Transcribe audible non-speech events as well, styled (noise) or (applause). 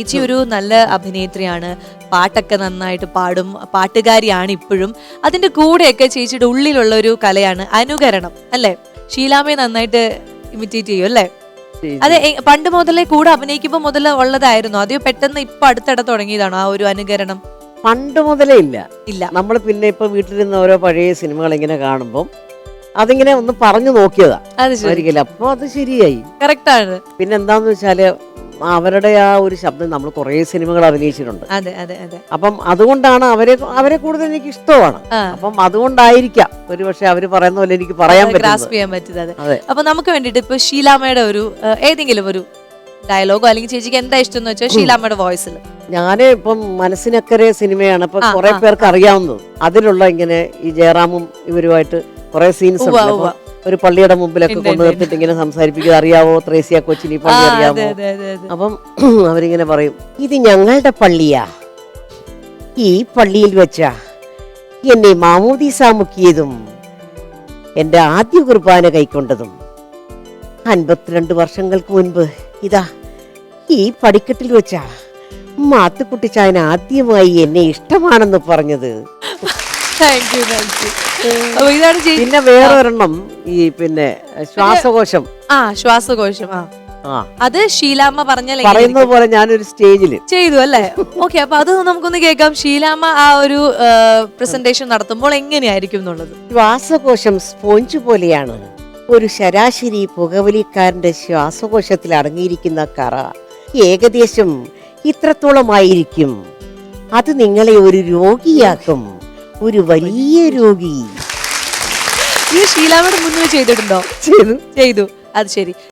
ചേച്ചി ഒരു നല്ല അഭിനേത്രിയാണ്. പാട്ടൊക്കെ നന്നായിട്ട് പാടും. പാട്ടുകാരിയാണ് ഇപ്പോഴും. അതിന്റെ കൂടെയൊക്കെ ചേച്ചിയുടെ ഉള്ളിലുള്ള ഒരു കലയാണ് അനുകരണം അല്ലേ? ഷീലാമയെ നന്നായിട്ട് ഇമിറ്റേറ്റ് ചെയ്യും അല്ലേ? അതെ പണ്ട് മുതലേ കൂടെ അഭിനയിക്കുമ്പോൾ മുതൽ ഉള്ളതായിരുന്നു. അതെയോ പെട്ടെന്ന് ഇപ്പൊ അടുത്തിടെ തുടങ്ങിയതാണോ ആ ഒരു അനുകരണം? പണ്ട് മുതലേ ഇല്ല. ഇല്ല. നമ്മൾ പിന്നെ ഇപ്പൊ വീട്ടിലിരുന്ന ഓരോ പഴയ സിനിമകൾ ഇങ്ങനെ കാണുമ്പോൾ അതിങ്ങനെ ഒന്ന് പറഞ്ഞു നോക്കിയതാ. ഒരിക്കലും അപ്പൊ അത് ശരിയായി. കറക്റ്റ് ആണ്. പിന്നെ എന്താന്ന് വെച്ചാൽ അവരുടെ ആ ഒരു ശബ്ദം നമ്മൾ കുറേ സിനിമകൾ അഭിനയിച്ചിട്ടുണ്ട്. അതെ അതെ അതെ. അപ്പം അതുകൊണ്ടാണ് അവരെ അവരെ കൂടുതൽ എനിക്ക് ഇഷ്ടമാണ്. അപ്പം അതുകൊണ്ടായിരിക്കാം ഒരു പക്ഷെ അവർ പറയുന്ന പോലെ എനിക്ക് പറയാൻ ഗ്രാസ്പ് ചെയ്യാൻ പറ്റുന്നത്. അപ്പൊ നമുക്ക് വേണ്ടിട്ട് ഇപ്പൊ ഷീലാമ്മയുടെ ഒരു ഏതെങ്കിലും ഒരു ഡയലോഗോ അല്ലെങ്കിൽ ചേച്ചിക്ക് എന്താ ഇഷ്ടം എന്ന് വെച്ചാൽ ഷീലാമ്മയുടെ വോയിസിൽ ഞാൻ ഇപ്പം മനസ്സിനക്കരെ സിനിമയാണ്. ഇപ്പൊ കുറെ പേർക്ക് അറിയാവുന്നത്. അതിലുള്ള ഇങ്ങനെ ഈ ജയറാമും ഇവരുമായിട്ട് കുറെ സീൻസ്. ഒരു പള്ളിയുടെ മുമ്പിലൊക്കെ കൊണ്ടു നിർത്തിട്ട് ഇങ്ങനെ സംസാരിപ്പിക്കുക അറിയാവോ ത്രേസ്യ കൊച്ചിനി പള്ളി അറിയാവോ അപ്പം (clears throat) അവരിങ്ങനെ പറയും ഇത് ഞങ്ങളുടെ പള്ളിയാ. ഈ പള്ളിയിൽ വെച്ചാ എന്നെ മാമോദീസ മുക്കിയതും എന്റെ ആദ്യ കുർബാന കൈക്കൊണ്ടതും. അൻപത്തിരണ്ട് വർഷങ്ങൾക്ക് മുൻപ് ഇതാ ഈ പടിക്കെട്ടിൽ വെച്ചാ മാത്തുക്കുട്ടിച്ചായൻ ആദ്യമായി എന്നെ ഇഷ്ടമാണെന്ന് പറഞ്ഞത്. താങ്ക് യു താങ്ക് യു അപ്പൊ ഇതാണ് ചേച്ചി പിന്നെ വേറൊരെണ്ണം ഈ പിന്നെ ശ്വാസകോശം. ആ ശ്വാസകോശം. ആ അത് ശീലാമ്മ പറഞ്ഞാൽ പറയുന്നത് പോലെ ഞാനൊരു സ്റ്റേജിൽ ചെയ്തു അല്ലേ? ഓക്കെ അപ്പൊ അത് നമുക്കൊന്ന് കേൾക്കാം. ശീലാമ്മ ആ ഒരു പ്രസന്റേഷൻ നടത്തുമ്പോൾ എങ്ങനെയായിരിക്കും എന്നുള്ളത്? ശ്വാസകോശം സ്പോഞ്ച് പോലെയാണ്. ഒരു ശരാശരി പുകവലിക്കാരന്റെ ശ്വാസകോശത്തിൽ അടങ്ങിയിരിക്കുന്ന കറ ഏകദേശം ഇത്രത്തോളമായിരിക്കും. അത് നിങ്ങളെ ഒരു രോഗിയാക്കും. ഒരു വലിയ രോഗി. ഈ ഷീലാമ്മയുടെ മുന്നേ ചെയ്തിട്ടുണ്ടോ? ചെയ്തു. ചെയ്തു. അത് ശരി.